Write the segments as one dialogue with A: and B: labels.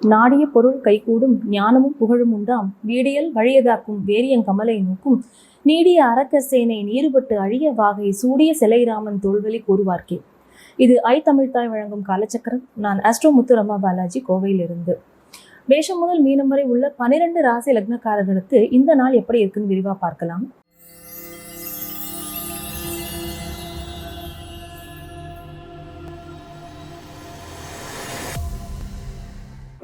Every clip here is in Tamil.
A: நாடிய பொருள் கைகூடும் ஞானமும் புகழும் உண்டாம். வீடியல் வழியதாக்கும் வேரியங் கமலை நோக்கும். நீடிய அரக்க சேனை நீருபட்டு அழிய வாகை சூடிய சிலைராமன் தோல்வலி கூறுவார்க்கே. இது ஐ தமிழ்தாய் வழங்கும் காலச்சக்கரம். நான் அஸ்ட்ரோ முத்துரமா பாலாஜி கோவையிலிருந்து. மேஷம் முதல் மீனம் வரை உள்ள பனிரெண்டு ராசி லக்னக்காரர்களுக்கு இந்த நாள் எப்படி இருக்குன்னு விரிவா பார்க்கலாம்.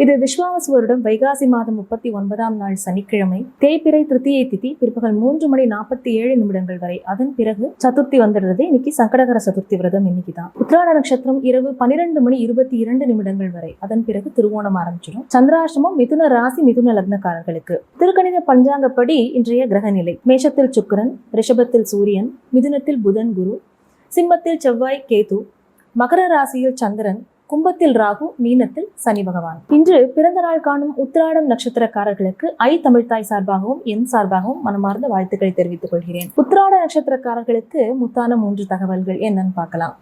A: இது விஸ்வாவசு வருடம் வைகாசி மாதம் முப்பத்தி ஒன்பதாம் நாள் சனிக்கிழமை. தேய்பிறை திருத்தியை திதி பிற்பகல் மூன்று மணி நாற்பத்தி ஏழு நிமிடங்கள் வரை. அதன் பிறகு சதுர்த்தி வந்துடுறது. இன்னைக்கு சங்கடகர சதுர்த்தி விரதம் இன்னைக்கு தான் உத்திராட நட்சத்திரம் இரவு பனிரெண்டு மணி இருபத்தி இரண்டு நிமிடங்கள் வரை. அதன் பிறகு திருவோணம் ஆரம்பிச்சிடும். சந்திராசிரமம் மிதுன ராசி மிதுன லக்னக்காரர்களுக்கு. திருக்கணித பஞ்சாங்கப்படி இன்றைய கிரகநிலை. மேஷத்தில் சுக்கரன் ரிஷபத்தில் சூரியன் மிதுனத்தில் புதன் குரு சிம்மத்தில் செவ்வாய் கேது மகர ராசியில் சந்திரன் கும்பத்தில் ராகு மீனத்தில் சனி பகவான். இன்று பிறந்த நாள் காணும் உத்திராடம் நட்சத்திரக்காரர்களுக்கு ஐ தமிழ்தாய் சார்பாகவும் என் சார்பாகவும் மனமார்ந்த வாழ்த்துக்களை தெரிவித்துக் கொள்கிறேன். உத்திராட நட்சத்திரக்காரர்களுக்கு முத்தான மூன்று தகவல்கள் என்னன்னு பார்க்கலாம்.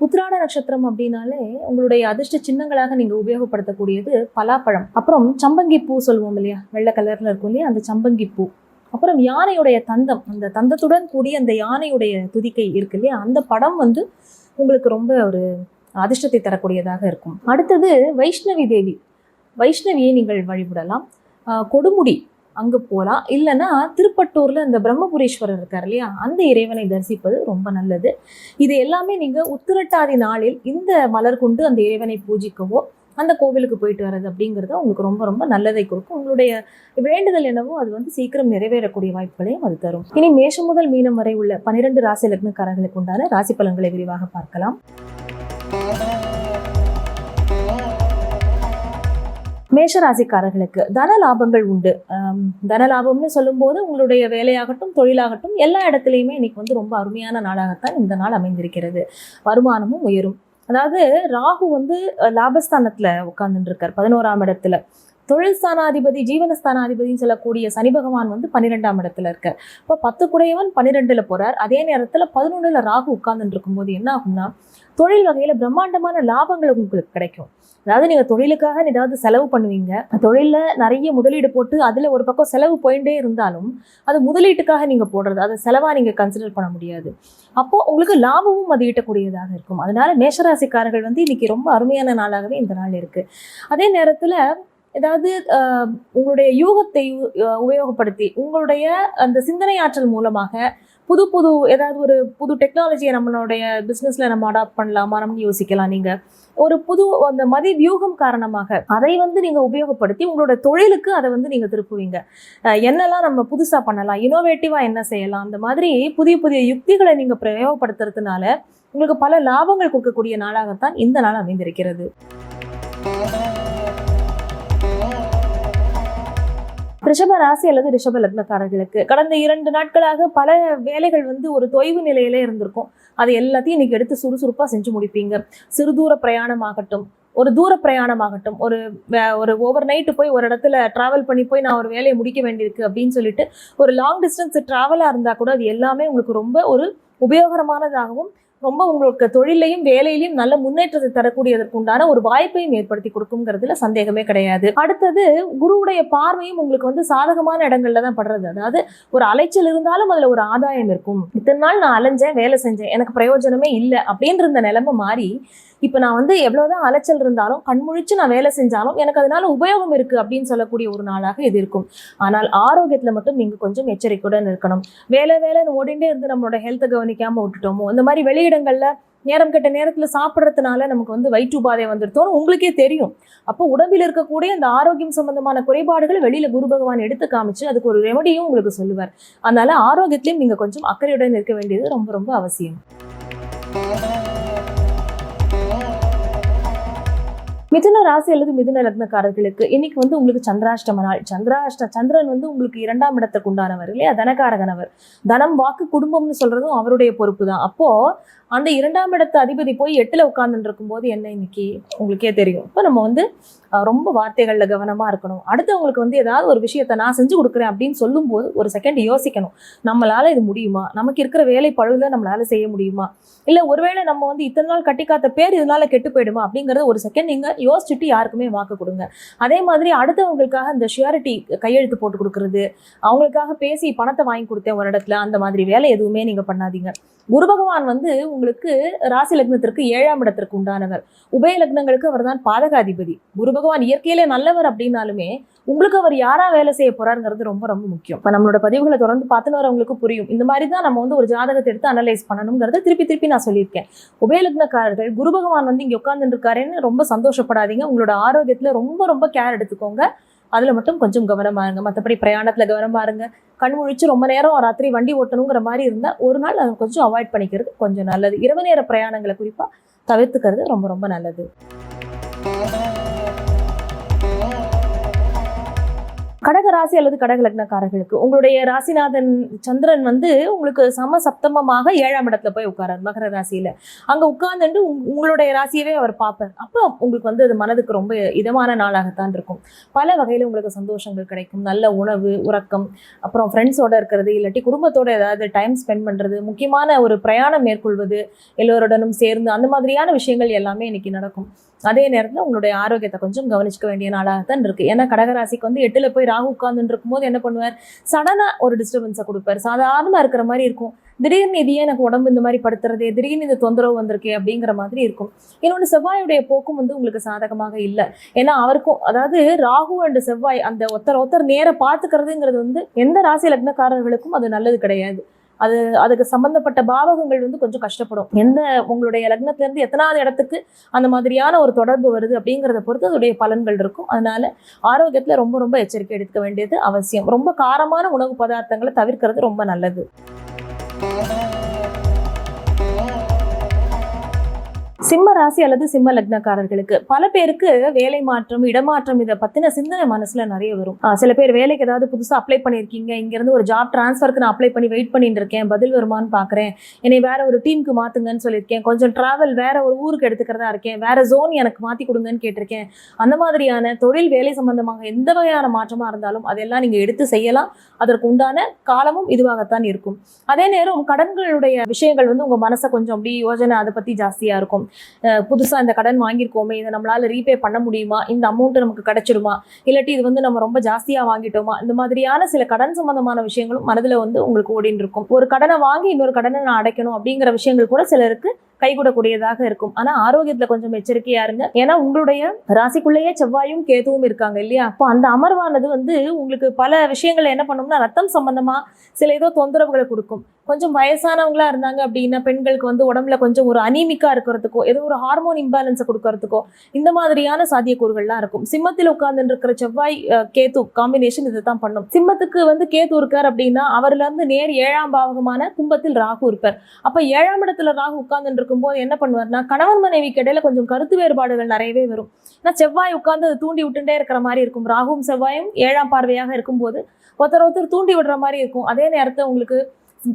A: உத்திராட நட்சத்திரம் அப்படின்னாலே உங்களுடைய அதிர்ஷ்ட சின்னங்களாக நீங்க உபயோகப்படுத்தக்கூடியது பலாப்பழம். அப்புறம் சம்பங்கி பூ சொல்லுவோம் இல்லையா? வெள்ளை கலர்ல இருக்கும் இல்லையா? அந்த சம்பங்கி பூ. அப்புறம் யானையுடைய தந்தம். அந்த தந்தத்துடன் கூடிய அந்த யானையுடைய துதிக்கை இருக்கு இல்லையா? அந்த படம் வந்து உங்களுக்கு ரொம்ப ஒரு அதிர்ஷ்டத்தை தரக்கூடியதாக இருக்கும். அடுத்தது வைஷ்ணவி தேவி. வைஷ்ணவியை நீங்கள் வழிபடலாம். கொடுமுடி அங்கே போகலாம் இல்லைன்னா திருப்பட்டூரில் அந்த பிரம்மபுரீஸ்வரர் இருக்கார் இல்லையா? அந்த இறைவனை தரிசிப்பது ரொம்ப நல்லது. இது எல்லாமே நீங்கள் உத்திரட்டாதி நாளில் இந்த மலர் கொண்டு அந்த இறைவனை பூஜிக்கவோ அந்த கோவிலுக்கு போயிட்டு வர்றது அப்படிங்கிறது உங்களுக்கு ரொம்ப ரொம்ப நல்லதை கொடுக்கும். உங்களுடைய வேண்டுதல் என்னவோ அது வந்து சீக்கிரம் நிறைவேறக்கூடிய வாய்ப்புகளையும் அது தரும். இனி மேஷம் முதல் மீனம் வரை உள்ள பனிரெண்டு ராசி லக்னக்காரர்களுக்கு உண்டான ராசி பலன்களை விரிவாக பார்க்கலாம். மேஷராசிக்காரர்களுக்கு தன லாபங்கள் உண்டு. தன லாபம்னு சொல்லும்போது உங்களுடைய வேலையாகட்டும் தொழிலாகட்டும் எல்லா இடத்துலையுமே இன்னைக்கு வந்து ரொம்ப அருமையான நாளாகத்தான் இந்த நாள் அமைந்திருக்கிறது. வருமானமும் உயரும். அதாவது ராகு வந்து லாபஸ்தானத்தில் உட்காந்துட்டு இருக்கார். பதினோராம் இடத்துல. தொழில் ஸ்தானாதிபதி ஜீவனஸ்தானாதிபதினு சொல்லக்கூடிய சனி பகவான் வந்து பன்னிரெண்டாம் இடத்துல இருக்கார். இப்போ பத்து குடையவன் பன்னிரெண்டுல போறார். அதே நேரத்தில் பதினொன்றுல ராகு உட்கார்ந்துட்டு இருக்கும்போது என்ன ஆகும்னா தொழில் வகையில் பிரம்மாண்டமான லாபங்கள் உங்களுக்கு கிடைக்கும். அதாவது நீங்கள் தொழிலுக்காக ஏதாவது செலவு பண்ணுவீங்க. தொழிலில் நிறைய முதலீடு போட்டு அதில் ஒரு பக்கம் செலவு போயிட்டே இருந்தாலும் அது முதலீட்டுக்காக நீங்கள் போடுறது அதை செலவாக நீங்கள் கன்சிடர் பண்ண முடியாது. அப்போது உங்களுக்கு லாபமும் அது ஈட்டக்கூடியதாக இருக்கும். அதனால மேஷராசிக்காரர்கள் வந்து இன்னைக்கு ரொம்ப அருமையான நாளாகவே இந்த நாள் இருக்குது அதே நேரத்தில் ஏதாவது உங்களுடைய யூகத்தை உபயோகப்படுத்தி உங்களுடைய அந்த சிந்தனை ஆற்றல் மூலமாக புது புது ஏதாவது ஒரு புது டெக்னாலஜியை நம்மளுடைய பிஸ்னஸில் நம்ம அடாப்ட் பண்ணலாமா நம்ம யோசிக்கலாம் நீங்கள் ஒரு புது அந்த மதி வியூகம் காரணமாக அதை வந்து நீங்கள் உபயோகப்படுத்தி உங்களோட தொழிலுக்கு அதை வந்து நீங்கள் திருப்புவீங்க. என்னெல்லாம் நம்ம புதுசாக பண்ணலாம் இனோவேட்டிவாக என்ன செய்யலாம் அந்த மாதிரி புதிய புதிய யுக்திகளை நீங்கள் பிரயோகப்படுத்துறதுனால உங்களுக்கு பல லாபங்கள் கொடுக்கக்கூடிய நாளாகத்தான் இந்த நாள் அமைந்திருக்கிறது. ரிஷப ராசி அல்லது ரிஷப லக்னக்காரர்களுக்கு கடந்த இரண்டு நாட்களாக பல வேலைகள் வந்து ஒரு தொய்வு நிலையில இருந்திருக்கும். அதை எல்லாத்தையும் இன்னைக்கு எடுத்து சுறுசுறுப்பா செஞ்சு முடிப்பீங்க. சிறு தூர பிரயாணமாகட்டும் ஒரு தூர பிரயாணமாகட்டும் ஒரு ஒரு ஓவர் நைட்டு போய் ஒரு இடத்துல ட்ராவல் பண்ணி போய் நான் ஒரு வேலையை முடிக்க வேண்டியிருக்கு அப்படின்னு சொல்லிட்டு ஒரு லாங் டிஸ்டன்ஸ் ட்ராவலாக இருந்தால் கூட அது எல்லாமே உங்களுக்கு ரொம்ப ஒரு உபயோகரமானதாகவும் ரொம்ப உங்களுக்கு தொழிலையும் வேலையிலையும் நல்ல முன்னேற்றத்தை தரக்கூடியதற்கு உண்டான ஒரு வாய்ப்பையும் ஏற்படுத்தி கொடுக்குங்கிறதுல சந்தேகமே கிடையாது. அடுத்தது குருவுடைய பார்வையும் உங்களுக்கு வந்து சாதகமான இடங்கள்ல தான் படுறது. அதாவது ஒரு அலைச்சல் இருந்தாலும் அதுல ஒரு ஆதாயம் இருக்கும். இத்தனை நாள் நான் அலைஞ்சேன் வேலை செஞ்சேன் எனக்கு பிரயோஜனமே இல்லை அப்படின்ற இந்த நிலைமை மாறி இப்போ நான் வந்து எவ்வளவுதான் அலைச்சல் இருந்தாலும் கண்முழிச்சு நான் வேலை செஞ்சாலும் எனக்கு அதனால உபயோகம் இருக்கு அப்படின்னு சொல்லக்கூடிய ஒரு நாளாக இது இருக்கும். ஆனால் ஆரோக்கியத்துல மட்டும் நீங்க கொஞ்சம் எச்சரிக்கையுடன் இருக்கணும். வேலை வேலைன்னு ஓடிண்டே இருந்து நம்மளோட ஹெல்த்தை கவனிக்காம விட்டுட்டோமோ இந்த மாதிரி வெளியே வெளியிடங்கள்ல நேரம் கெட்ட நேரத்துல சாப்பிட்றதுனால நமக்கு வந்து வயிற்று உபாதை உங்களுக்கே தெரியும். அப்போ உடம்பில் இருக்கக்கூடிய அந்த ஆரோக்கியம் சம்பந்தமான குறைபாடுகள் வெளியில குரு பகவான் எடுத்து காமிச்சு அதுக்கு ஒரு ரெமடியும் உங்களுக்கு சொல்லுவார். அதனால ஆரோக்கியத்திலையும் நீங்கள் கொஞ்சம் அக்கறையுடன் இருக்க வேண்டியது ரொம்ப ரொம்ப அவசியம். மிதுன ராசி அல்லது மிதுன லக்னக்காரர்களுக்கு இன்னைக்கு வந்து உங்களுக்கு சந்திராஷ்டம நாள். சந்திராஷ்ட சந்திரன் வந்து உங்களுக்கு இரண்டாம் இடத்துக்கு உண்டானவர் இல்லையா? தனகாரகனவர் தனம் வாக்கு குடும்பம்னு சொல்றதும் அவருடைய பொறுப்பு தான் அப்போ அந்த இரண்டாம் இடத்து அதிபதி போய் எட்டுல உட்கார்ந்துட்டு இருக்கும்போது என்ன இன்னைக்கு உங்களுக்கே தெரியும். இப்போ நம்ம வந்து ரொம்ப வார்த்தைகளில் கவனமாக இருக்கணும். அடுத்தவங்களுக்கு வந்து ஏதாவது ஒரு விஷயத்த நான் செஞ்சு கொடுக்குறேன் அப்படின்னு சொல்லும்போது ஒரு செகண்ட் யோசிக்கணும். நம்மளால் இது முடியுமா? நமக்கு இருக்கிற வேலை பழுத நம்மளால் செய்ய முடியுமா? இல்லை ஒருவேளை நம்ம வந்து இத்தனை நாள் கட்டி காத்த பேர் இதனால கெட்டு போயிடுமா? அப்படிங்கிறத ஒரு செகண்ட் நீங்கள் யோசிச்சுட்டு யாருக்குமே வாக்கு கொடுங்க. அதே மாதிரி அடுத்தவங்களுக்காக இந்த ஷியாரிட்டி கையெழுத்து போட்டு கொடுக்குறது அவங்களுக்காக பேசி பணத்தை வாங்கி கொடுத்தேன் ஒரு இடத்துல அந்த மாதிரி வேலை எதுவுமே நீங்கள் பண்ணாதீங்க. குரு பகவான் வந்து உங்களுக்கு ராசி லக்னத்திற்கு ஏழாம் இடத்திற்கு உண்டானவர். உபய லக்னங்களுக்கு அவர் தான் பாதகாதிபதி. குரு பகவான் இயற்கையிலே நல்லவர் அப்படின்னாலுமே உங்களுக்கு அவர் யாரா வேலை செய்ய போறாருங்கிறது ரொம்ப ரொம்ப முக்கியம். இப்போ நம்மளோட பதிவுகளை தொடர்ந்து பார்த்துன்னு வரவங்களுக்கு புரியும். இந்த மாதிரி தான் நம்ம வந்து ஒரு ஜாதகத்தை எடுத்து அனலைஸ் பண்ணணுங்கிறத திருப்பி திருப்பி நான் சொல்லியிருக்கேன். உபயலக்னக்காரர்கள் குரு பகவான் வந்து இங்கே உட்காந்துருக்காருன்னு ரொம்ப சந்தோஷப்படாதீங்க. உங்களோட ஆரோக்கியத்தில் ரொம்ப ரொம்ப கேர் எடுத்துக்கோங்க. அதில் மட்டும் கொஞ்சம் கவனமா இருங்க. மற்றபடி பிரயாணத்தில் கவனமா இருங்க. கண் முழிச்சு ரொம்ப நேரம் ராத்திரி வண்டி ஓட்டணுங்கிற மாதிரி இருந்தால் ஒரு நாள் அதை கொஞ்சம் அவாய்ட் பண்ணிக்கிறது கொஞ்சம் நல்லது. இரவு நேர பிரயாணங்களை குறிப்பாக தவிர்த்துக்கிறது ரொம்ப ரொம்ப நல்லது. கடக ராசி அல்லது கடக லக்னக்காரர்களுக்கு உங்களுடைய ராசிநாதன் சந்திரன் வந்து உங்களுக்கு சம சப்தமமாக ஏழாம் இடத்துல போய் உட்காரார் மகர ராசியில. அங்க உட்கார்ந்துட்டு உங்- உங்களுடைய ராசியவே அவர் பார்ப்பார். அப்போ உங்களுக்கு வந்து அது மனதுக்கு ரொம்ப இதமான நாளாகத்தான் இருக்கும். பல வகையில உங்களுக்கு சந்தோஷங்கள் கிடைக்கும். நல்ல உணவு உறக்கம் அப்புறம் ஃப்ரெண்ட்ஸோட இருக்கிறது இல்லாட்டி குடும்பத்தோட ஏதாவது டைம் ஸ்பெண்ட் பண்றது முக்கியமான ஒரு பிரயாணம் மேற்கொள்வது எல்லோருடனும் சேர்ந்து அந்த மாதிரியான விஷயங்கள் எல்லாமே இன்னைக்கு நடக்கும். அதே நேரத்தில் உங்களுடைய ஆரோக்கியத்தை கொஞ்சம் கவனிச்சுக்க வேண்டிய நாளாகத்தான் இருக்கு. ஏன்னா கடகராசிக்கு வந்து எட்டுல போய் ராகு உட்கார்ந்துட்டு இருக்கும்போது என்ன பண்ணுவார்? சடனாக ஒரு டிஸ்டர்பன்ஸை கொடுப்பார். சாதாரணமாக இருக்கிற மாதிரி இருக்கும். திடீர்னு இது ஏன் எனக்கு உடம்பு இந்த மாதிரி படுத்துறதே? திடீர்னு இந்த தொந்தரவு வந்திருக்கே அப்படிங்கிற மாதிரி இருக்கும். இன்னொன்று செவ்வாயுடைய போக்கும் வந்து உங்களுக்கு சாதகமாக இல்லை. ஏன்னா அவருக்கும் அதாவது ராகு அண்ட் செவ்வாய் அந்த ஒருத்தர் ஒருத்தர் நேர பார்த்துக்கிறதுங்கிறது வந்து எந்த ராசி லக்னக்காரர்களுக்கும் அது நல்லது கிடையாது. அது அதுக்கு சம்பந்தப்பட்ட பாவகங்கள் வந்து கொஞ்சம் கஷ்டப்படும். எந்த உங்களுடைய லக்னத்திலேருந்து எத்தனாவது இடத்துக்கு அந்த மாதிரியான ஒரு தொடர்பு வருது அப்படிங்கிறத பொறுத்து அதோடைய பலன்கள் இருக்கும். அதனால ஆரோக்கியத்தில் ரொம்ப ரொம்ப எச்சரிக்கை எடுக்க வேண்டியது அவசியம். ரொம்ப காரமான உணவு பதார்த்தங்களை தவிர்க்கிறது ரொம்ப நல்லது. சிம்ம ராசி அல்லது சிம்ம லக்னக்காரர்களுக்கு பல பேருக்கு வேலை மாற்றம் இடமாற்றம் இதை பத்தின சிந்தனை மனசுல நிறைய வரும். சில பேர் வேலைக்கு ஏதாவது புதுசா அப்ளை பண்ணியிருக்கீங்க. இங்க இருந்து ஒரு ஜாப் டிரான்ஸ்ஃபருக்கு நான் அப்ளை பண்ணி வெயிட் பண்ணிட்டு இருக்கேன். பதில் வருமான்னு பாக்குறேன். என்னை வேற ஒரு டீமுக்கு மாத்துங்கன்னு சொல்லியிருக்கேன். கொஞ்சம் டிராவல் வேற ஒரு ஊருக்கு எடுத்துக்கிறதா இருக்கேன். வேற ஜோன் எனக்கு மாத்தி கொடுங்கன்னு கேட்டிருக்கேன். அந்த மாதிரியான தொழில் வேலை சம்பந்தமாக எந்த வகையான மாற்றமா இருந்தாலும் அதெல்லாம் நீங்க எடுத்து செய்யலாம். அதற்கு உண்டான காலமும் இதுவாகத்தான் இருக்கும். அதே நேரம் கடன்களுடைய விஷயங்கள் வந்து உங்க மனசை கொஞ்சம் அப்படி யோஜனை அதை பத்தி ஜாஸ்தியா இருக்கும். புதுசாக இந்த கடன் வாங்கியிருக்கோமே இதை நம்மளால ரீபே பண்ண முடியுமா? இந்த அமௌண்ட்டு நமக்கு கிடைச்சிடுமா? இல்லாட்டி இது வந்து நம்ம ரொம்ப ஜாஸ்தியாக வாங்கிட்டோமா? இந்த மாதிரியான சில கடன் சம்பந்தமான விஷயங்களும் மனதில் வந்து உங்களுக்கு ஓடின்னு இருக்கும் ஒரு கடனை வாங்கி இன்னொரு கடனை நான் அடைக்கணும் அப்படிங்கிற விஷயங்கள் கூட சிலருக்கு கைகூடக்கூடியதாக இருக்கும். ஆனா ஆரோக்கியத்துல கொஞ்சம் எச்சரிக்கையா இருங்க. ஏன்னா உங்களுடைய ராசிக்குள்ளேயே செவ்வாயும் கேதுவும் இருக்காங்க இல்லையா? அப்போ அந்த அமர்வானது வந்து உங்களுக்கு பல விஷயங்கள் என்ன பண்ணும்னா ரத்தம் சம்பந்தமா சில ஏதோ தொந்தரவுகளை கொடுக்கும். கொஞ்சம் வயசானவங்களா இருந்தாங்க அப்படின்னா பெண்களுக்கு வந்து உடம்புல கொஞ்சம் ஒரு அனீமிக்கா இருக்கிறதுக்கோ ஏதோ ஒரு ஹார்மோன் இம்பேலன்ஸை கொடுக்கறதுக்கோ இந்த மாதிரியான சாத்தியக்கூறுகள்லாம் இருக்கும். சிம்மத்தில் உட்கார்ந்து இருக்கிற செவ்வாய் கேத்து காம்பினேஷன் இதை தான் பண்ணும். சிம்மத்துக்கு வந்து கேத்து இருக்கார் அப்படின்னா அவர்ல இருந்து நேர் ஏழாம் பாவகமான கும்பத்தில் ராகு இருப்பார். அப்ப ஏழாம் இடத்துல ராகு உட்கார்ந்து இருக்கும்போது என்ன பண்ணுவார்னா கணவன் மனைவிக்கு இடையில கொஞ்சம் கருத்து வேறுபாடுகள் நிறையவே வரும். ஏன்னா செவ்வாய் உட்கார்ந்து அதை தூண்டி விட்டுட்டே இருக்கிற மாதிரி இருக்கும். ராகுவும் செவ்வாயும் ஏழாம் பார்வையாக இருக்கும்போது ஒருத்தர் ஒருத்தர் தூண்டி விடுற மாதிரி இருக்கும். அதே நேரத்தில் உங்களுக்கு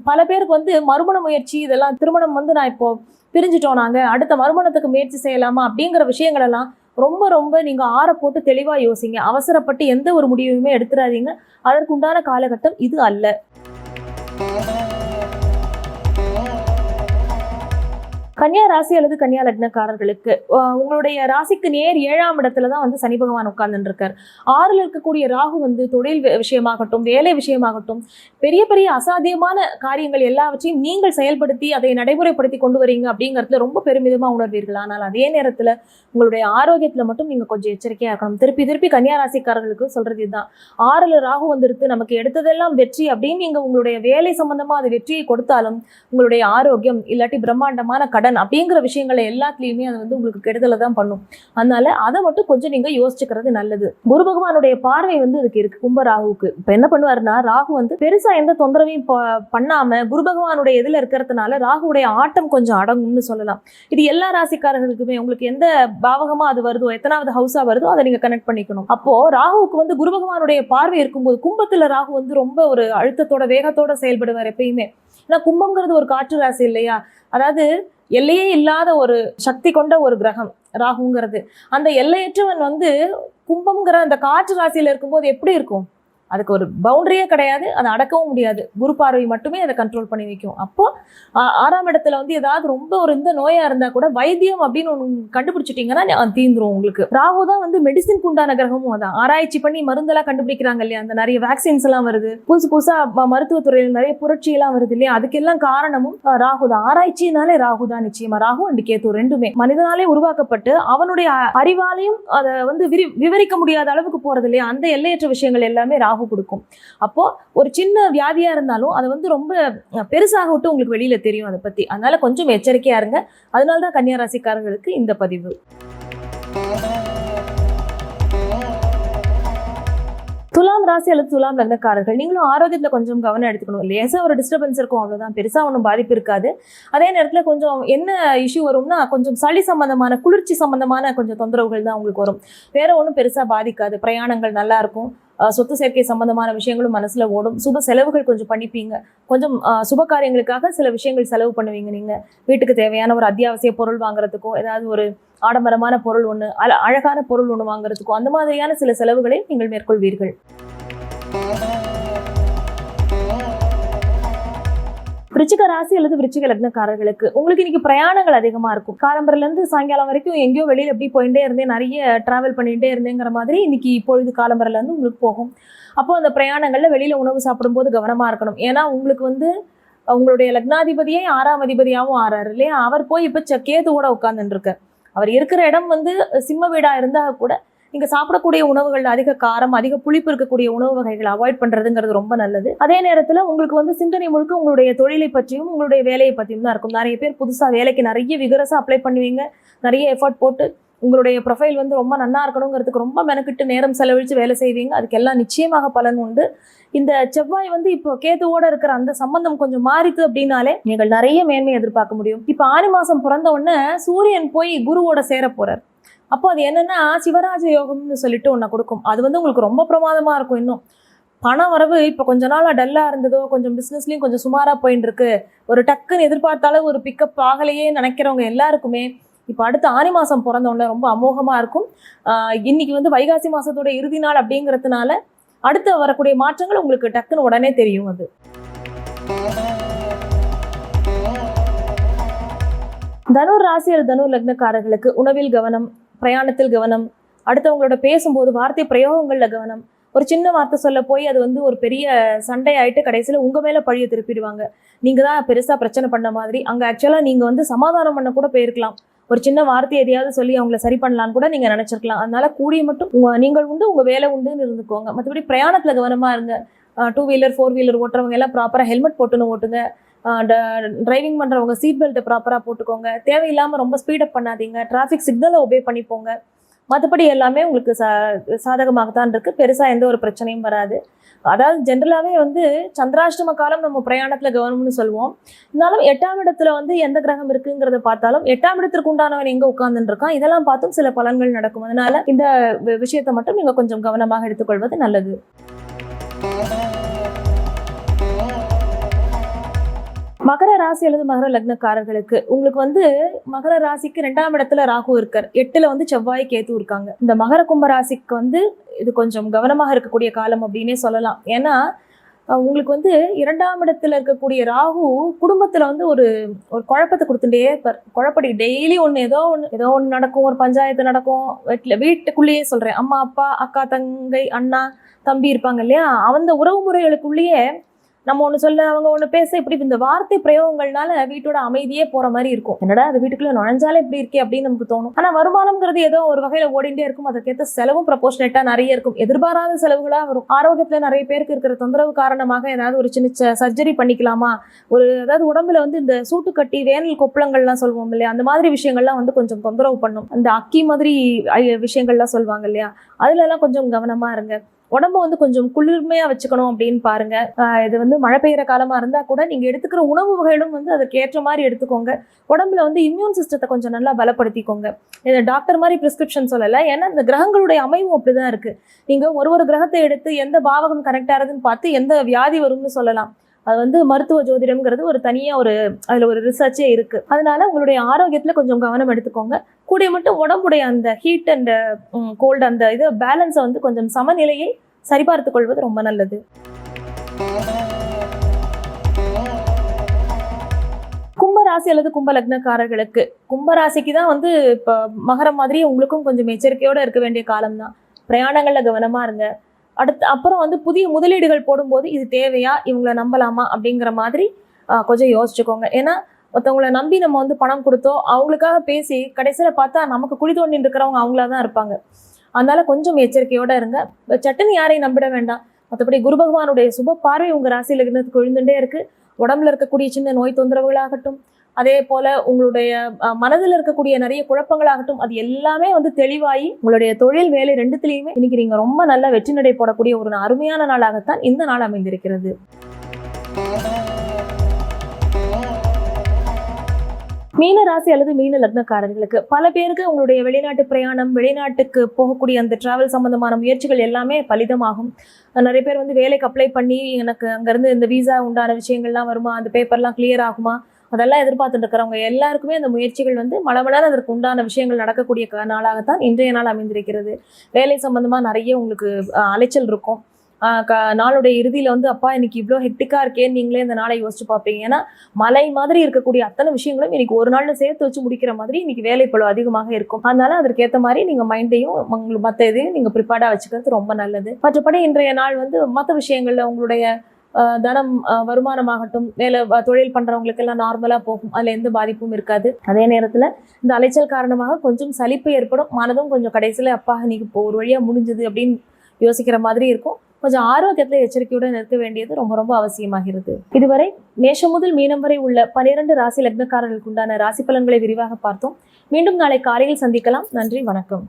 A: பல பேருக்கு வந்து மறுமண முயற்சி இதெல்லாம் திருமணம் வந்து நான் இப்போ பிரிஞ்சிட்டோம் நாங்கள் அடுத்த மறுமணத்துக்கு முயற்சி செய்யலாமா அப்படிங்கிற விஷயங்களெல்லாம் ரொம்ப ரொம்ப நீங்கள் ஆற போட்டு தெளிவாக யோசிங்க. அவசரப்பட்டு எந்த ஒரு முடிவுமே எடுத்துடாதீங்க அதற்குண்டான காலகட்டம் இது அல்ல. கன்னியா ராசி அல்லது கன்னியா லக்னக்காரர்களுக்கு உங்களுடைய ராசிக்கு நேர் ஏழாம் இடத்துல தான் வந்து சனி பகவான் உட்கார்ந்துட்டு இருக்கார் ஆறுல இருக்கக்கூடிய ராகு வந்து தொழில் விஷயமாகட்டும் வேலை விஷயமாகட்டும் பெரிய பெரிய அசாத்தியமான காரியங்கள் எல்லாவற்றையும் நீங்கள் செயல்படுத்தி அதை நடைமுறைப்படுத்தி கொண்டு வரீங்க அப்படிங்கிறதுல ரொம்ப பெருமிதமா உணர்வீர்கள். ஆனால் அதே நேரத்துல உங்களுடைய ஆரோக்கியத்துல மட்டும் நீங்க கொஞ்சம் எச்சரிக்கையா இருக்கணும். திருப்பி திருப்பி கன்னியா ராசிக்காரர்களுக்கு சொல்றது இதுதான். ஆறுல ராகு வந்துருத்து நமக்கு எடுத்ததெல்லாம் வெற்றி அப்படின்னு நீங்க உங்களுடைய வேலை சம்பந்தமா அது வெற்றியை கொடுத்தாலும் உங்களுடைய ஆரோக்கியம் இல்லாட்டி பிரம்மாண்டமான கடன் அப்படிங்கிற விஷயங்களை எல்லாத்துலேயுமே அது வந்து உங்களுக்கு கெடுதலை தான் பண்ணும். அதனால அதை மட்டும் கொஞ்சம் நீங்கள் யோசிச்சுக்கிறது நல்லது. குரு பகவானுடைய பார்வை வந்து இதுக்கு இருக்கு கும்ப ராகுவுக்கு. இப்போ என்ன பண்ணுவாருன்னா ராகு வந்து பெருசாக எந்த தொந்தரவையும் ப- பண்ணாம குரு பகவானுடைய இதில் இருக்கிறதுனால ராகுவுடைய ஆட்டம் கொஞ்சம் அடங்கும்னு சொல்லலாம். இது எல்லா ராசிக்காரர்களுக்குமே உங்களுக்கு எந்த பாவகமாக அது வருதோ எத்தனாவது ஹவுஸாக வருதோ அதை நீங்கள் கனெக்ட் பண்ணிக்கணும். அப்போ ராகுவுக்கு வந்து குரு பகவானுடைய பார்வை இருக்கும்போது கும்பத்தில் ராகு வந்து ரொம்ப ஒரு அழுத்தத்தோட வேகத்தோட செயல்படுவார் எப்பயுமே. ஏன்னா கும்பங்கிறது ஒரு காற்று ராசி இல்லையா? அதாவது எல்லையே இல்லாத ஒரு சக்தி கொண்ட ஒரு கிரகம் ராகுங்கிறது. அந்த எல்லையற்றவன் வந்து கும்பம்ங்கிற அந்த காற்று ராசியில் இருக்கும்போது எப்படி இருக்கும்? அதுக்கு ஒரு பவுண்டரியே கிடையாது. அதை அடக்கவும் முடியாது. குரு பார்வை மட்டுமே அதை கண்ட்ரோல் பண்ணி வைக்கும். அப்போ ஆறாம் இடத்துல வந்து ஏதாவது ரொம்ப ஒரு இந்த நோயா இருந்தா கூட வைத்தியம் அப்படின்னு ஒன்று கண்டுபிடிச்சிட்டிங்கன்னா அது தீந்துரும் உங்களுக்கு. ராகு தான் வந்து மெடிசின்க்கு உண்டான கிரகமும் அதான். ஆராய்ச்சி பண்ணி மருந்தெல்லாம் கண்டுபிடிக்கிறாங்க இல்லையா? அந்த நிறைய வேக்சின்ஸ் எல்லாம் வருது. புதுசு புதுசா ம- மருத்துவத்துறையில் நிறைய புரட்சி எல்லாம் வருது இல்லையா? அதுக்கெல்லாம் காரணமும் ராகு தான். ஆராய்ச்சினாலே ராகு தான் நிச்சயமா. ராகு அண்ட் கேத்து ரெண்டுமே. மனிதனாலே உருவாக்கப்பட்டு அவனுடைய அறிவாலையும் அதை வந்து விரி விவரிக்க முடியாத அளவுக்கு போறது இல்லையா? அந்த எல்லையற்ற விஷயங்கள் எல்லாமே ராகு கொடுக்கும். அப்போ ஒரு சின்ன வியாதியாக இருந்தாலும் அதை வந்து ரொம்ப பெருசாக விட்டு உங்களுக்கு வெளியில தெரியும் அதை பத்தி. அதனால கொஞ்சம் எச்சரிக்கையா இருங்க. அதனால தான் கன்னியா ராசிக்காரர்களுக்கு இந்த பதிவு. துலாம் ராசி அல்லது துலாம் லக்னக்காரர்கள் நீங்களும் ஆரோக்கியத்தில் கொஞ்சம் கவனம் எடுத்துக்கணும். லேசாக ஒரு டிஸ்டர்பன்ஸ் இருக்கும் அவ்வளோதான் பெருசாக ஒன்றும் பாதிப்பு இருக்காது. அதே நேரத்தில் கொஞ்சம் என்ன இஷ்யூ வரும்னா கொஞ்சம் சளி சம்பந்தமான குளிர்ச்சி சம்பந்தமான கொஞ்சம் தொந்தரவுகள் தான் உங்களுக்கு வரும். வேற ஒன்றும் பெருசாக பாதிக்காது. பிரயாணங்கள் நல்லா இருக்கும். சொத்து சேர்க்கை சம்பந்தமான விஷயங்களும் மனசுல ஓடும். சுப செலவுகள் கொஞ்சம் பண்ணிப்பீங்க. கொஞ்சம் சுப காரியங்களுக்காக சில விஷயங்கள் செலவு பண்ணுவீங்க நீங்க. வீட்டுக்கு தேவையான ஒரு அத்தியாவசிய பொருள் வாங்குறதுக்கோ ஏதாவது ஒரு ஆடம்பரமான பொருள் ஒன்று அழ அழகான பொருள் ஒன்று வாங்குறதுக்கோ அந்த மாதிரியான சில செலவுகளை நீங்கள் மேற்கொள்வீர்கள். விருச்சிக ராசி அல்லது விருச்சிக லக்னக்காரர்களுக்கு உங்களுக்கு இன்னைக்கு பிரயாணங்கள் அதிகமா இருக்கும். காலம்பரில இருந்து சாயங்காலம் வரைக்கும் எங்கேயோ வெளியில எப்படி போயிட்டே இருந்தேன் நிறைய டிராவல் பண்ணிட்டே இருந்தேங்கிற மாதிரி இன்னைக்கு பொழுது காலம்பரில இருந்து உங்களுக்கு போகும். அப்போ அந்த பிரயாணங்கள்ல வெளியில உணவு சாப்பிடும்போது கவனமா இருக்கணும். ஏன்னா உங்களுக்கு வந்து உங்களுடைய லக்னாதிபதியே ஆறாம் அதிபதியாகவும் ஆறாரு இல்லையா? அவர் போய் இப்ப செக்கேது கேதுவோட உட்கார்ந்துட்டு இருக்கார். அவர் இருக்கிற இடம் வந்து சிம்ம வீடா இருந்தா கூட நீங்க சாப்பிடக்கூடிய உணவுகள் அதிக காரம் அதிக புளிப்பு இருக்கக்கூடிய உணவு வகைகளை அவாய்ட் பண்றதுங்கிறது ரொம்ப நல்லது. அதே நேரத்துல உங்களுக்கு வந்து சிந்தனை முழுக்க உங்களுடைய தொழிலை பற்றியும் உங்களுடைய வேலையை பற்றியும் தான் இருக்கும். நிறைய பேர் புதுசா வேலைக்கு நிறைய விகரசா அப்ளை பண்ணுவீங்க. நிறைய எஃபர்ட் போட்டு உங்களுடைய ப்ரொஃபைல் வந்து ரொம்ப நல்லா இருக்கணுங்கிறதுக்கு ரொம்ப மெனக்கிட்டு நேரம் செலவழித்து வேலை செய்வீங்க. அதுக்கெல்லாம் நிச்சயமாக பலன் உண்டு. இந்த செவ்வாய் வந்து இப்போ கேதுவோட இருக்கிற அந்த சம்பந்தம் கொஞ்சம் மாறித்து அப்படின்னாலே நீங்கள் நிறைய மேன்மை எதிர்பார்க்க முடியும். இப்போ ஆணி மாதம் பிறந்த உடனே சூரியன் போய் குருவோட சேர போகிறார் அப்போ அது என்னன்னா சிவராஜ யோகம்னு சொல்லிட்டு ஒன்று கொடுக்கும். அது வந்து உங்களுக்கு ரொம்ப பிரமாதமாக இருக்கும் இன்னும். பண வரவு இப்போ கொஞ்ச நாளாக டல்லாக இருந்ததோ கொஞ்சம் பிஸ்னஸ்லேயும் கொஞ்சம் சுமாராக போயின்னு இருக்கு ஒரு டக்குன்னு எதிர்பார்த்தாலும் ஒரு பிக்கப் ஆகலையே நினைக்கிறவங்க எல்லாருக்குமே இப்போ அடுத்த ஆனி மாதம் பிறந்தவுடனே ரொம்ப அமோகமாக இருக்கும். இன்னைக்கு வந்து வைகாசி மாதத்தோட இறுதி நாள் அப்படிங்கிறதுனால அடுத்து வரக்கூடிய மாற்றங்கள் உங்களுக்கு டக்குன்னு உடனே தெரியும் அது. தனுர் ராசி அல்லது தனுர் லக்னக்காரர்களுக்கு உணவில் கவனம் பிரயாணத்தில் கவனம் அடுத்தவங்களோட பேசும்போது வார்த்தை பிரயோகங்களில் கவனம். ஒரு சின்ன வார்த்தை சொல்ல போய் அது வந்து ஒரு பெரிய சண்டை ஆயிட்டு கடைசியில் உங்கள் மேலே பழியை திருப்பிடுவாங்க. நீங்கள் தான் பெருசாக பிரச்சனை பண்ண மாதிரி. அங்கே ஆக்சுவலாக நீங்கள் வந்து சமாதானம் பண்ண கூட போயிருக்கலாம். ஒரு சின்ன வார்த்தை எதையாவது சொல்லி அவங்கள சரி பண்ணலான்னு கூட நீங்கள் நினச்சிருக்கலாம். அதனால கூடிய மட்டும் நீங்கள் உண்டு உங்கள் வேலை உண்டுன்னு இருந்துக்கோங்க. மற்றபடி பிரயாணத்தில் கவனமாக இருங்க. டூ வீலர் ஃபோர் வீலர் ஓட்டுறவங்க எல்லாம் ப்ராப்பராக ஹெல்மெட் போட்டுன்னு ஓட்டுங்க. டிரைவிங் பண்ணுறவங்க சீட் பெல்ட்டை ப்ராப்பராக போட்டுக்கோங்க. தேவையில்லாமல் ரொம்ப ஸ்பீடப் பண்ணாதீங்க. டிராஃபிக் சிக்னலை ஒபே பண்ணிப்போங்க. மற்றபடி எல்லாமே உங்களுக்கு சா சாதகமாகத்தான் இருக்குது பெருசாக எந்த ஒரு பிரச்சனையும் வராது. அதாவது ஜென்ரலாகவே வந்து சந்திராஷ்டம காலம் நம்ம பிரயாணத்தில் கவனம்னு சொல்லுவோம். இருந்தாலும் எட்டாம் இடத்துல வந்து எந்த கிரகம் இருக்குங்கிறத பார்த்தாலும் எட்டாம் இடத்திற்கு உண்டானவன் எங்கே உட்கார்ந்துட்டு இதெல்லாம் பார்த்தும் சில பலன்கள் நடக்கும். அதனால இந்த விஷயத்தை மட்டும் நீங்கள் கொஞ்சம் கவனமாக எடுத்துக்கொள்வது நல்லது. மகர ராசி அல்லது மகர லக்னக்காரர்களுக்கு உங்களுக்கு வந்து மகர ராசிக்கு ரெண்டாம் இடத்துல ராகு இருக்கார். எட்டுல வந்து செவ்வாய் கேத்து இருக்காங்க. இந்த மகர கும்ப ராசிக்கு வந்து இது கொஞ்சம் கவனமாக இருக்கக்கூடிய காலம் அப்படின்னே சொல்லலாம். ஏன்னா உங்களுக்கு வந்து இரண்டாம் இடத்துல இருக்கக்கூடிய ராகு குடும்பத்துல வந்து ஒரு ஒரு குழப்பத்தை கொடுத்துட்டே இருப்பார். குழப்படி டெய்லி ஒன்று ஏதோ ஒன்று ஏதோ ஒன்று நடக்கும். ஒரு பஞ்சாயத்து நடக்கும். வீட்டில் வீட்டுக்குள்ளேயே சொல்றேன். அம்மா அப்பா அக்கா தங்கை அண்ணா தம்பி இருப்பாங்க இல்லையா? அந்த உறவு முறைகளுக்குள்ளேயே நம்ம ஒன்று சொல்ல அவங்க ஒன்று பேச இப்படி இந்த வார்த்தை பிரயோகங்கள்னால வீட்டோட அமைதியே போற மாதிரி இருக்கும். என்னடா அது வீட்டுக்குள்ள நுழைஞ்சாலே இப்படி இருக்கே அப்படின்னு நமக்கு தோணும். ஆனா வருமானம்ங்கிறது ஏதோ ஒரு வகையில ஓடிண்டே இருக்கும். அதுக்கேற்ற செலவும் ப்ரப்போர்ஷனேட்டா நிறைய இருக்கும். எதிர்பாராத செலவுகளா வரும். ஆரோக்கியத்துல நிறைய பேருக்கு இருக்கிற தொந்தரவு காரணமாக ஏதாவது ஒரு சின்ன சர்ஜரி பண்ணிக்கலாமா? ஒரு அதாவது உடம்புல வந்து இந்த சூட்டு கட்டி வேனல் கொப்பளங்கள்லாம் சொல்லுவோம் இல்லையா? அந்த மாதிரி விஷயங்கள்லாம் வந்து கொஞ்சம் தொந்தரவு பண்ணும். அந்த அக்கி மாதிரி ஐ- விஷயங்கள்லாம் சொல்லுவாங்க இல்லையா? அதுல எல்லாம் கொஞ்சம் கவனமா இருங்க. உடம்ப வந்து கொஞ்சம் குளிர்மையா வச்சுக்கணும் அப்படின்னு பாருங்க. இது வந்து மழை பெய்யுற காலமா இருந்தா கூட நீங்க எடுத்துக்கிற உணவு வகைகளும் வந்து அதற்கு ஏற்ற மாதிரி எடுத்துக்கோங்க. உடம்புல வந்து இம்யூன் சிஸ்டத்தை கொஞ்சம் நல்லா பலப்படுத்திக்கோங்க. இது டாக்டர் மாதிரி பிரிஸ்கிரிப்ஷன் சொல்லலை. ஏன்னா இந்த கிரகங்களுடைய அமைவும் அப்படிதான் இருக்கு. நீங்க ஒரு ஒரு கிரகத்தை எடுத்து எந்த பாவகம் கரெக்ட் இருக்குன்னு பார்த்து எந்த வியாதி வரும்னு சொல்லலாம். அது வந்து மருத்துவ ஜோதிடம்ங்கிறது ஒரு தனியா ஒரு அதுல ஒரு ரிசர்ச்சே இருக்கு. அதனால உங்களுடைய ஆரோக்கியத்துல கொஞ்சம் கவனம் எடுத்துக்கோங்க. கூடிய மட்டும் உடம்புடைய அந்த ஹீட் அண்ட் கோல்டு அந்த இது பேலன்ஸை வந்து கொஞ்சம் சமநிலையை சரிபார்த்துக் கொள்வது ரொம்ப நல்லது. கும்பராசி அல்லது கும்ப லக்னக்காரர்களுக்கு கும்பராசிக்கு தான் வந்து இப்போ மகரம் மாதிரி உங்களுக்கும் கொஞ்சம் எச்சரிக்கையோடு இருக்க வேண்டிய காலம் தான் பிரயாணங்களில் கவனமாக இருங்க. அடுத்து அப்புறம் வந்து புதிய முதலீடுகள் போடும்போது இது தேவையா? இவங்கள நம்பலாமா? அப்படிங்கிற மாதிரி கொஞ்சம் யோசிச்சுக்கோங்க. ஏன்னா ஒருத்தவங்கள நம்பி நம்ம வந்து பணம் கொடுத்தோம் அவங்களுக்காக பேசி கடைசியில் பார்த்தா நமக்கு குழி தோண்டி இருக்கிறவங்க அவங்களா தான் இருப்பாங்க. அதனால கொஞ்சம் எச்சரிக்கையோட இருங்க. சட்டுன்னு யாரையும் நம்பிட வேண்டாம். மற்றபடி குரு பகவானுடைய சுப பார்வை உங்கள் ராசியில் இருந்து விழுந்துட்டே இருக்கு. உடம்புல இருக்கக்கூடிய சின்ன நோய் தொந்தரவுகளாகட்டும் அதே போல உங்களுடைய மனதில் இருக்கக்கூடிய நிறைய குழப்பங்களாகட்டும் அது எல்லாமே வந்து தெளிவாகி உங்களுடைய தொழில் வேலை ரெண்டுத்திலையுமே இன்னைக்கு நீங்க ரொம்ப நல்ல வெற்றி நடை போடக்கூடிய ஒரு அருமையான நாளாகத்தான் இந்த நாள் அமைந்திருக்கிறது. மீன ராசி அல்லது மீன லக்னக்காரர்களுக்கு பல பேருக்கு உங்களுடைய வெளிநாட்டு பிரயாணம் வெளிநாட்டுக்கு போகக்கூடிய அந்த டிராவல் சம்பந்தமான முயற்சிகள் எல்லாமே பலிதமாகும். நிறைய பேர் வந்து வேலைக்கு அப்ளை பண்ணி எனக்கு அங்கேருந்து இந்த விசா உண்டான விஷயங்கள்லாம் வருமா? அந்த பேப்பர்லாம் கிளியர் ஆகுமா? அதெல்லாம் எதிர்பார்த்துட்டு இருக்கிறவங்க எல்லாருக்குமே அந்த முயற்சிகள் வந்து மலமலர் அதற்கு உண்டான விஷயங்கள் நடக்கக்கூடிய க- நாளாகத்தான் இன்றைய நாள் அமைந்திருக்கிறது. வேலை சம்பந்தமாக நிறைய உங்களுக்கு அலைச்சல் இருக்கும். நாளுடைய இறுதியில் வந்து அப்பா இன்னைக்கு இவ்வளோ ஹெக்டிக்கா இருக்கேன்னு நீங்களே இந்த நாளை யோசிச்சு பார்ப்பீங்க. ஏன்னா மலை மாதிரி இருக்கக்கூடிய அத்தனை விஷயங்களும் இன்னைக்கு ஒரு நாளில் சேர்த்து வச்சு முடிக்கிற மாதிரி இன்னைக்கு வேலைப்பளவு அதிகமாக இருக்கும். அதனால அதற்கேற்ற மாதிரி நீங்கள் மைண்டையும் உங்களுக்கு மற்ற இதையும் நீங்கள் ப்ரிப்பேர்டாக வச்சுக்கிறது ரொம்ப நல்லது. மற்றபடி இன்றைய நாள் வந்து மற்ற விஷயங்களில் உங்களுடைய தனம் வருமானமாகட்டும் வேலை தொழில் பண்ணுறவங்களுக்கு எல்லாம் நார்மலாக போகும். அதில் எந்த பாதிப்பும் இருக்காது. அதே நேரத்தில் இந்த அலைச்சல் காரணமாக கொஞ்சம் சலிப்பு ஏற்படும். மனதும் கொஞ்சம் கடைசியில் அப்பா இன்னைக்கு இப்போ ஒரு வழியாக முடிஞ்சது அப்படின்னு யோசிக்கிற மாதிரி இருக்கும். கொஞ்சம் ஆரோக்கியத்தை எச்சரிக்கையுடன் இருக்க வேண்டியது ரொம்ப ரொம்ப அவசியமாகிறது. இதுவரை மேஷம் முதல் மீனம் வரை உள்ள பனிரெண்டு ராசி லக்னக்காரர்களுக்கு உண்டான ராசி பலன்களை விரிவாக பார்த்தோம். மீண்டும் நாளை காலையில் சந்திக்கலாம். நன்றி வணக்கம்.